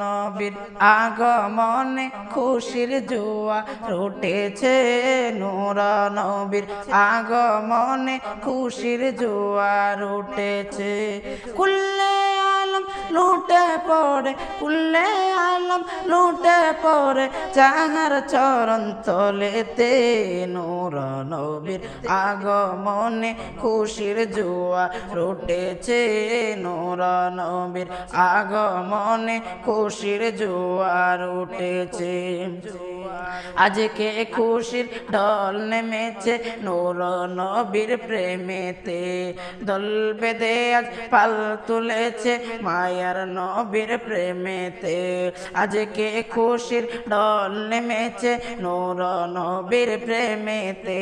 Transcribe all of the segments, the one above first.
নবীর আগমনে খুশির জোয়া রুটেছে নবীর আগমনে খুশির জোয়া রুটেছে লুটে পড়ে কুল্লে আলম লুটে পড়ে চাহার চরণ তলেতে নূর নবীর আগমনে খুশির জোয়া রুটেছে নূর নবীর আগমনে খুশির জোয়ার উঠেছে আজকে খুশির ঢল নেমেছে নূর নবীর প্রেমেতে, দল বেঁধে আজ পাল তুলেছে মায়ার নবীর প্রেমেতে। আজকে খুশির ঢল নেমেছে নূর নবীর প্রেমেতে।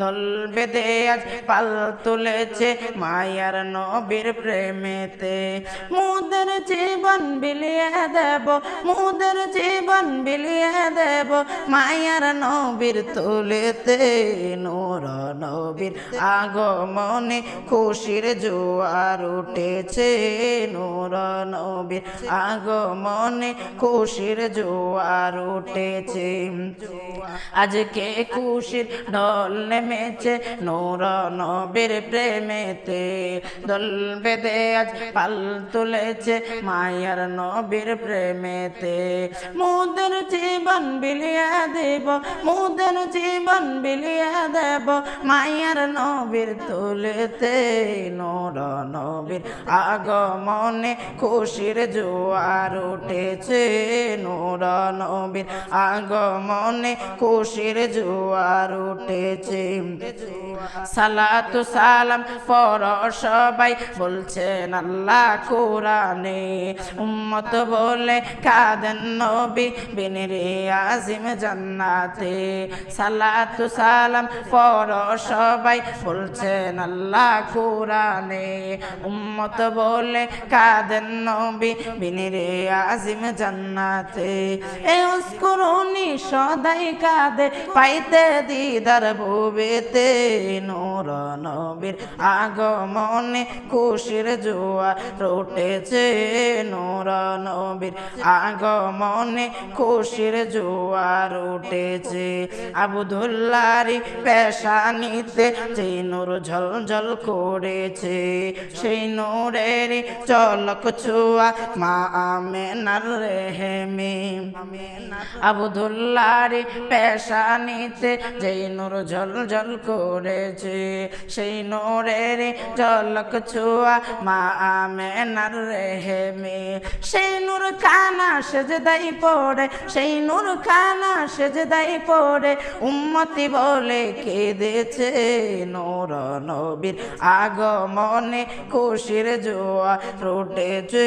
দল বেদে আজ পাল তুলেছে মায়ার নবীর প্রেমেতে। মুদের জীবন বিলিয়ে দেব, মুদের জীবন বিলিয়ে দেব মায়ার নবীর তুলেতে। নূর নবীর আগমনে খুশির জোয়ার উঠেছে, নূর নবীর আগমনে খুশির জোয়ার উঠেছে। আজকে খুশির ঢল নেমেছে নূর নবীর প্রেমেতে। দল বেঁধে আজ পাল তুলেছে মায়ার নবীর প্রেমেতে। মুদের জীবন বিলিয়ে দেব, মুদের জীবন বিলিয়ে দেব মায়ার নবীর তুলেতে। নূর নবীর আগমনে খুশির জোয়ার উঠেছে নূর নবীর আগমনে। খুশির জোয়ার উঠেছে। সালাতু সালাম পর সবাই বলছেন, আল্লাহ কোরআনে উম্মত বলে কাদেন নবী বিনরে আজিম জান্নাতে। সালাতু সালাম পর সবাই বলছেন, আল্লাহ কোরআনে উম্মত বলে কাদেন নবী বিনরে আজিম জান্নাতে। এ উস্কুরুনি সদাই কাদে, পাইতে দিদার ভুবেতে নূর নবীর আগমনে খুশির জোয়া রুটেছে। নূর নবীর আগমনে খুশির জোয়ার উঠেছে আবুদুল্লারি পেশানিতে যে নূর ঝলঝল করেছে, সেই নূরের চলক ছোয়া মা আমেনার রেহেমে। আবুদুল্লারি পেশানিতে যে নূর ঝলঝল করেছে, সেই নূরের ঝলক ছোয়া মা আমেনার রেহেমে। সেই নূর কানা সেজদাই পড়ে, সেই নূর কানা সেজদাই পড়ে, উম্মতি বলে কেঁদেছে নূর নবীর আগমনে খুশির জোয়া রুটেছে